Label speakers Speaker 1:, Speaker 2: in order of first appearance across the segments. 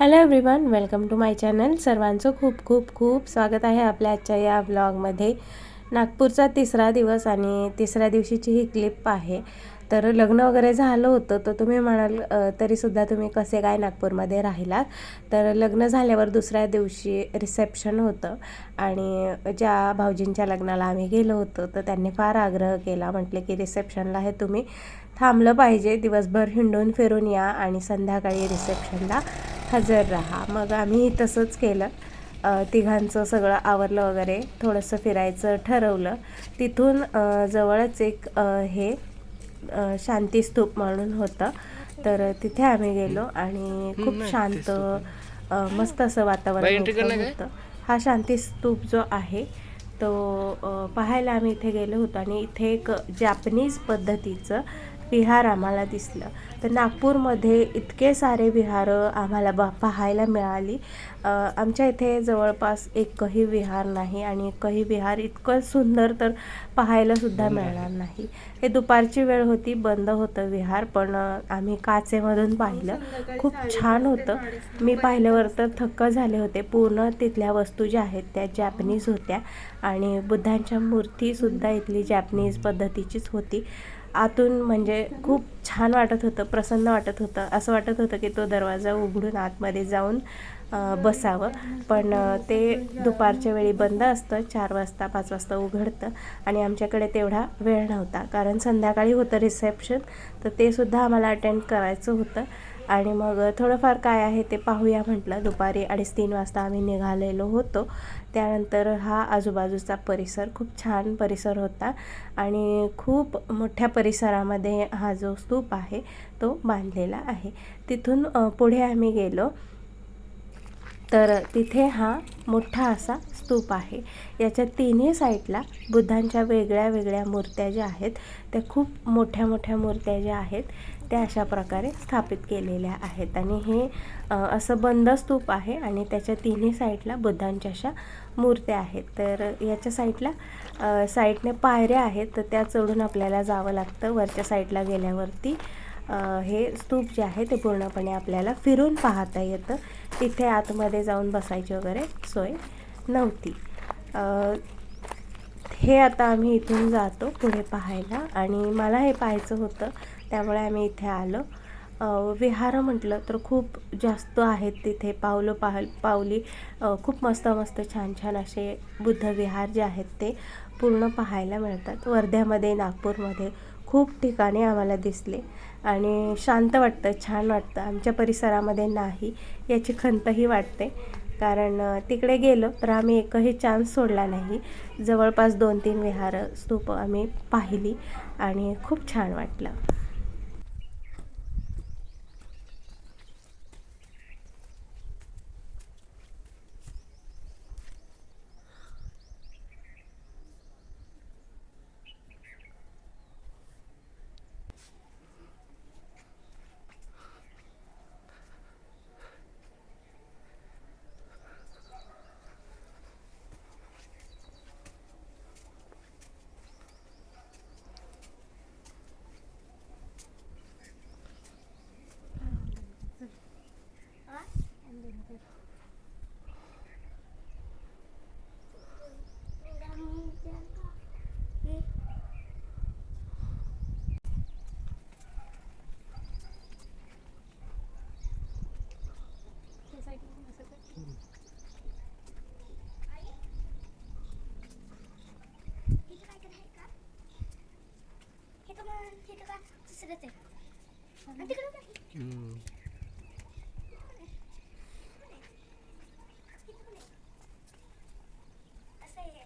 Speaker 1: Hello everyone welcome to my channel सर्वांचं खूप खूप खूप स्वागत आहे आपल्या आजच्या या ब्लॉगमध्ये नागपूरचा तिसरा दिवस आणि तिसऱ्या दिवशीची ही क्लिप आहे. तर लग्न वगैरे झालं होतं तर तुम्ही म्हणाल तरीसुद्धा तुम्ही कसे काय नागपूरमध्ये राहिलात? तर लग्न झाल्यावर दुसऱ्या दिवशी रिसेप्शन होतं आणि ज्या भाऊजींच्या लग्नाला आम्ही गेलो होतो तर त्यांनी फार आग्रह केला म्हटले की रिसेप्शनला हे तुम्ही थांबलं पाहिजे दिवसभर हिंडून फिरून या आणि संध्याकाळी रिसेप्शनला हजर राहा. मग आम्ही तसंच केलं. तिघांचं सगळं आवरलं वगैरे. थोडंसं फिरायचं ठरवलं. तिथून जवळच एक हे शांतीस्तूप म्हणून होतं. तर तिथे आम्ही गेलो आणि खूप शांत मस्त असं वातावरण होतं. हा शांतीस्तूप जो आहे तो पाहायला आम्ही इथे गेलो होतो. आणि इथे एक जॅपनीज पद्धतीचं विहार आम्हाला दिसलं. तर नागपूरमध्ये इतके सारे विहारं आम्हाला बा पाहायला मिळाली. आमच्या इथे जवळपास एकही विहार नाही आणि एकही विहार इतकं सुंदर तर पाहायलासुद्धा मिळणार नाही. हे दुपारची वेळ होती बंद होतं विहार पण आम्ही काचेमधून पाहिलं. खूप छान होतं. मी पाहिल्यावर तर थक्क झाले होते. पूर्ण तिथल्या वस्तू ज्या आहेत त्या जॅपनीज होत्या आणि बुद्धांच्या मूर्तीसुद्धा इथली जॅपनीज पद्धतीचीच होती. आतून म्हणजे खूप छान वाटत होतं प्रसन्न वाटत होतं. असं वाटत होतं की तो दरवाजा उघडून आतमध्ये जाऊन बसावं. पण ते दुपारच्या वेळी बंद असतं. चार वाजता पाच वाजता उघडतं. आणि आमच्याकडे तेवढा वेळ नव्हता. कारण संध्याकाळी होतं रिसेप्शन तर ते सुद्धा आम्हाला अटेंड करायचं होतं. आणि मग थोडंफार काय आहे ते पाहूया म्हटलं. दुपारी अडीच तीन वाजता आम्ही निघालेलो होतो. त्यानंतर हा आजूबाजूचा परिसर खूप छान परिसर होता आणि खूप मोठ्या परिसरामध्ये हा जो स्तूप आहे तो बांधलेला आहे. तिथून पुढे आम्ही गेलो. तर तिथे हा मोठा असा स्तूप आहे. याच्या तिन्ही साईडला बुद्धांच्या वेगळ्या वेगळ्या मूर्त्या ज्या आहेत त्या खूप मोठ्या मोठ्या मूर्त्या ज्या आहेत त्या अशा प्रकारे स्थापित केलेल्या आहेत. आणि हे असं बंद स्तूप आहे आणि त्याच्या तिन्ही साईडला बुद्धांच्या अशा मूर्त्या आहेत. तर याच्या साईडला साईडने पायऱ्या आहेत तर त्या चढून आपल्याला जावं लागतं. वरच्या साईडला गेल्यावरती हे स्तूप जे आहे ते पूर्णपणे आपल्याला फिरून पाहता येतं. तिथे आतमध्ये जाऊन बसायची वगैरे सोय नव्हती. हे आता आम्ही इथून जातो पुढे पाहायला. आणि मला हे पाहायचं होतं त्यामुळे आम्ही इथे आलो. विहार विहारं म्हटलं तर खूप जास्त आहेत तिथे. पावलं पाहल पावली खूप मस्त मस्त छान छान असे बुद्ध विहार जे आहेत ते पूर्ण पाहायला मिळतात. वर्ध्यामध्ये नागपूरमध्ये खूप ठिकाणी आम्हाला दिसले आणि शांत वाटतं छान वाटतं. आमच्या परिसरामध्ये नाही याची खंतही वाटते. कारण तिकडे गेलो तर आम्ही एकही चान्स सोडला नाही. जवळपास दोन तीन विहारं स्तूप आम्ही पाहिली आणि खूप छान वाटलं
Speaker 2: हे का मग हे का दुसरंच आहे आणि तिकडं नाही. असं आहे.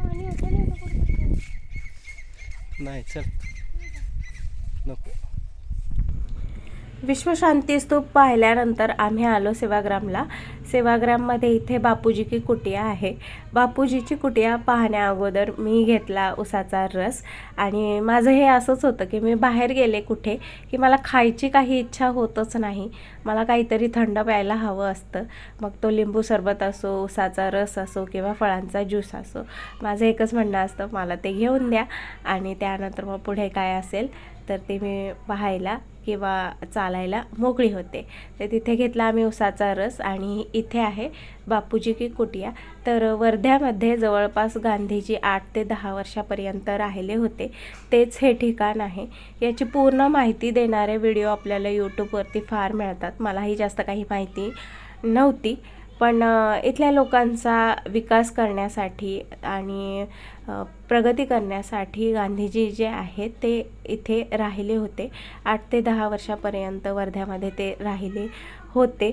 Speaker 2: आणि असं नाही का कुठं कुठं?
Speaker 3: नाही चल. नको.
Speaker 1: विश्वशांती स्तूप पाहिल्यानंतर आम्ही आलो सेवाग्रामला. सेवाग्राममध्ये इथे बापूजी की कुटिया आहे. बापूजीची कुटिया पाहण्या अगोदर मी घेतला उसाचा रस. आणि माझं हे असंच होतं की मी बाहेर गेले कुठे की मला खायची काही इच्छा होतच नाही. मला काहीतरी थंड प्यायला हवं असतं. मग तो लिंबू सरबत असो उसाचा रस असो किंवा फळांचा ज्यूस असो माझं एकच म्हणणं असतं मला ते घेऊन द्या. आणि त्यानंतर मग पुढे काय असेल तर ते मी पाहायला किंवा चालायला मोकळी होते. तर तिथे घेतला आम्ही उसाचा रस आणि इथे आहे बापूजी की कुटिया. तर वर्ध्यामध्ये जवळपास गांधीजी आठ ते दहा वर्षापर्यंत राहिले होते. तेच हे ठिकाण आहे. याची पूर्ण माहिती देणारे व्हिडिओ आपल्याला यूट्यूबवरती फार मिळतात. मलाही जास्त काही माहिती नव्हती. पण इथल्या लोकांचा विकास करण्यासाठी आणि प्रगती करण्यासाठी गांधीजी जे आहेत ते इथे राहिले होते. आठ ते दहा वर्षापर्यंत वर्ध्यामध्ये ते राहिले होते.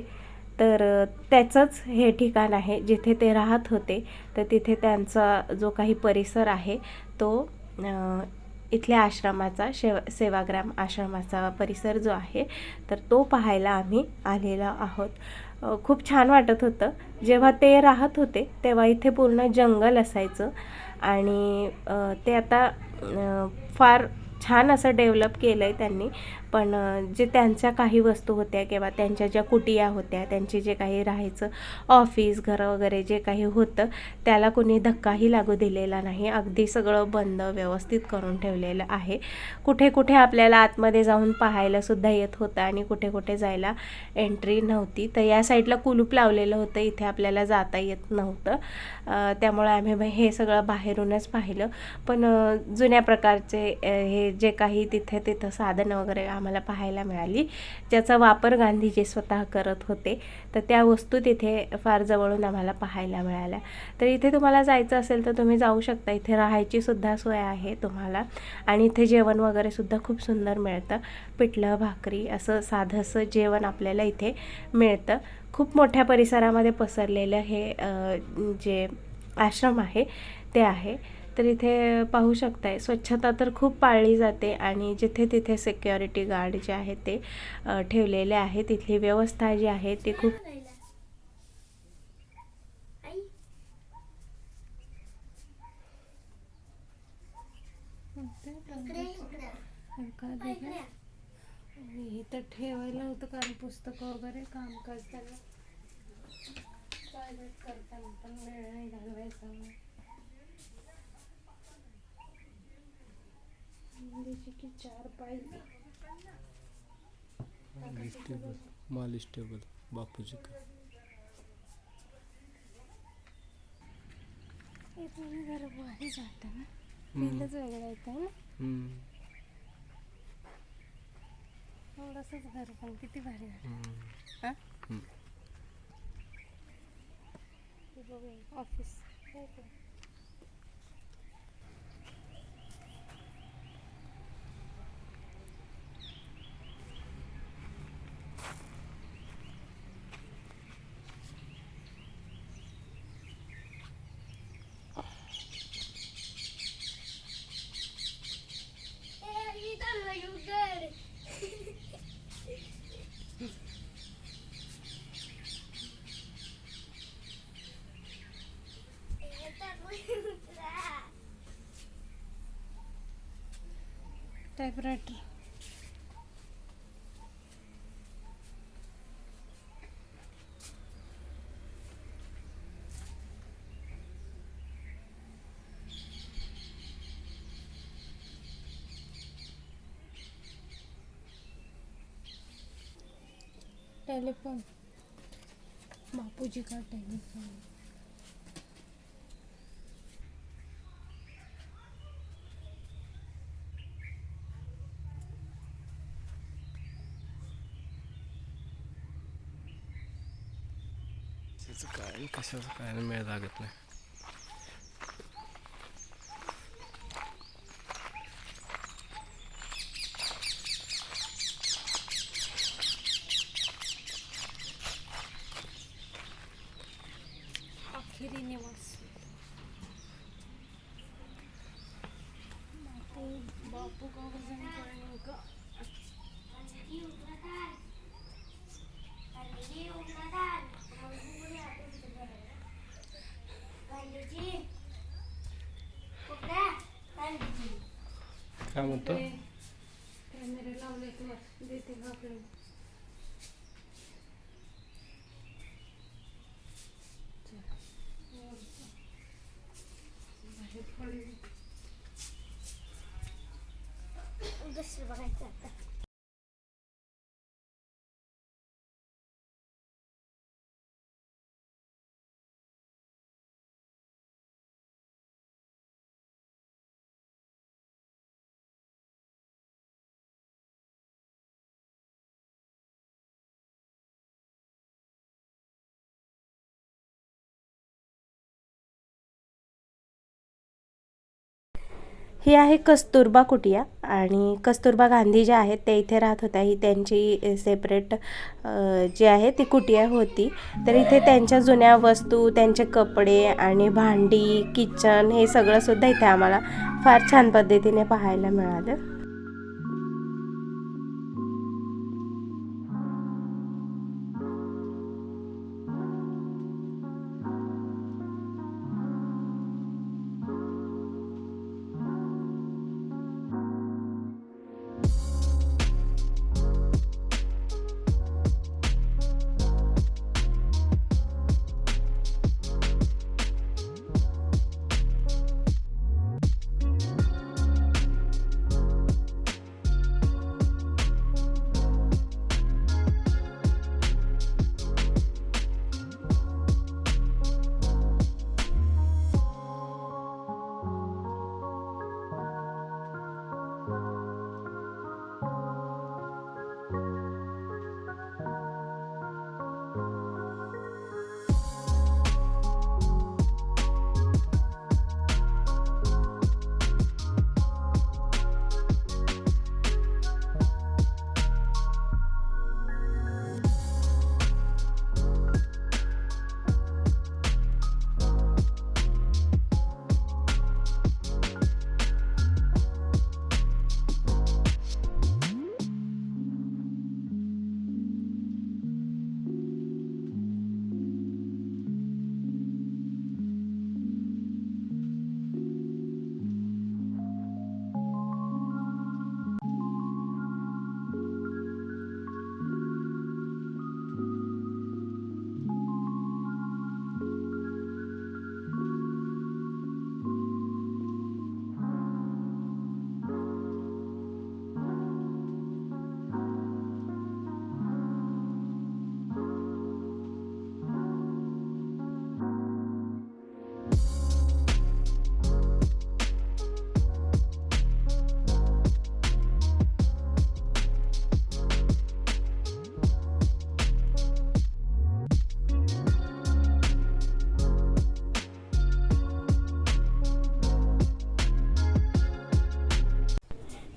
Speaker 1: तर त्याचंच हे ठिकाण आहे. जिथे ते राहत होते तर तिथे त्यांचा जो काही परिसर आहे तो इथल्या आश्रमाचा शेव सेवाग्राम आश्रमाचा परिसर जो आहे तर तो पाहायला आम्ही आलेलो आहोत. खूप छान वाटत होतं. जेव्हा ते राहत होते तेव्हा इथे पूर्ण जंगल असायचं. आणि ते आता फार छान असं डेव्हलप केलं आहे त्यांनी. पण जे त्यांच्या काही वस्तू होत्या किंवा त्यांच्या ज्या कुटिया होत्या त्यांचे जे काही राहायचं ऑफिस घरं वगैरे जे काही होतं त्याला कोणी धक्काही लागू दिलेला नाही. अगदी सगळं बंद व्यवस्थित करून ठेवलेलं आहे. कुठे कुठे आपल्याला आतमध्ये जाऊन पाहायला सुद्धा येत होतं आणि कुठे कुठे जायला एंट्री नव्हती. तर या साईडला कुलूप लावलेलं होतं. इथे आपल्याला जाता येत नव्हतं. त्यामुळे आम्ही हे सगळं बाहेरूनच पाहिलं. पण जुन्या प्रकारचे हे जे काही तिथे तिथं साधनं वगैरे आम्हाला पाहायला मिळाली. ज्याचा वापर गांधीजी स्वतः करत होते. तर त्या वस्तू तिथे फार जवळून आम्हाला पाहायला मिळाल्या. तर इथे तुम्हाला जायचं असेल तर तुम्ही जाऊ शकता. इथे राहायची सुद्धा सोय आहे तुम्हाला. आणि इथे जेवण वगैरे सुद्धा खूप सुंदर मिळतं. पिठलं भाकरी असं साधंसं जेवण आपल्याला इथे मिळतं. खूप मोठ्या परिसरामध्ये पसरलेलं हे जे आश्रम आहे ते आहे. तर इथे पाहू शकताय स्वच्छता तर खूप पाळली जाते आणि जिथे तिथे सिक्युरिटी गार्ड जे आहेत ते ठेवलेले आहे तिथली व्यवस्था जी आहे ती खूप इथं ठेवायला होतं कारण पुस्तकं वगैरे काम करताना टॉयलेट करताना पण वेळ नाही घालवायचा की चार पाहिजे
Speaker 3: मालिश टेबल मालिश टेबल बापूजी का
Speaker 1: जरा भारीच वाटतं ना. फीलच वेगळं येतं ना.
Speaker 3: हम्म,
Speaker 1: थोडंसंच घर पण किती भारी वाटतं
Speaker 3: हम्म,
Speaker 1: हा? हे ऑफिस टायपरायटर टेलीफोन बापूजी का टेलीफोन?
Speaker 3: त्याचं काय आणि कशाचं काय आणि मेळ लागत नाही
Speaker 1: आखिरी निवास बापू बापू का वजन करने का
Speaker 3: काय म्हणतो?
Speaker 2: दुसरं बघायचं आता.
Speaker 1: ही आहे कस्तुरबा कुटिया आणि कस्तुरबा गांधी ज्या आहेत त्या इथे राहत होत्या. ही त्यांची सेपरेट जी आहे ती कुटिया होती. तर इथे त्यांच्या जुन्या वस्तू त्यांचे कपडे आणि भांडी किचन हे सगळं सुद्धा इथे आम्हाला फार छान पद्धतीने पाहायला मिळालं.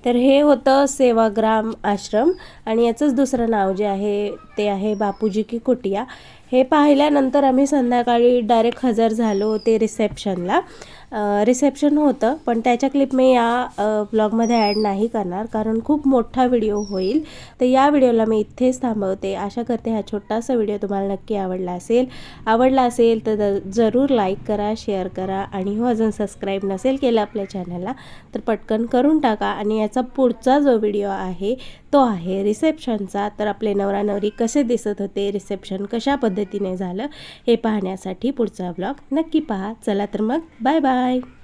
Speaker 1: तर हे होतं सेवाग्राम आश्रम आणि याचंच दुसरं नाव जे आहे ते आहे बापूजी की कुटिया. हे पाहिल्यानंतर आम्ही संध्याकाळी डायरेक्ट हजर झालो ते रिसेप्शनला रिसेप्शन होतं पण त्याच्या क्लिप मी या ब्लॉगमध्ये ॲड नाही करणार कारण खूप मोठा व्हिडिओ होईल. तर या व्हिडिओला मी इथेच थांबवते. आशा करते हा छोटासा व्हिडिओ तुम्हाला नक्की आवडला असेल. आवडला असेल तर जरूर लाईक करा शेअर करा आणि हो अजून सबस्क्राईब नसेल केलं आपल्या चॅनलला तर पटकन करून टाका आणि याचा पुढचा जो व्हिडिओ आहे तो आहे रिसेप्शनचा तर आपले नवरा नवरी कसे दिसत होते रिसेप्शन कशा पद्धतीने झालं हे पाहण्यासाठी पुढचा ब्लॉग नक्की पहा. चला तर मग बाय बाय Bye.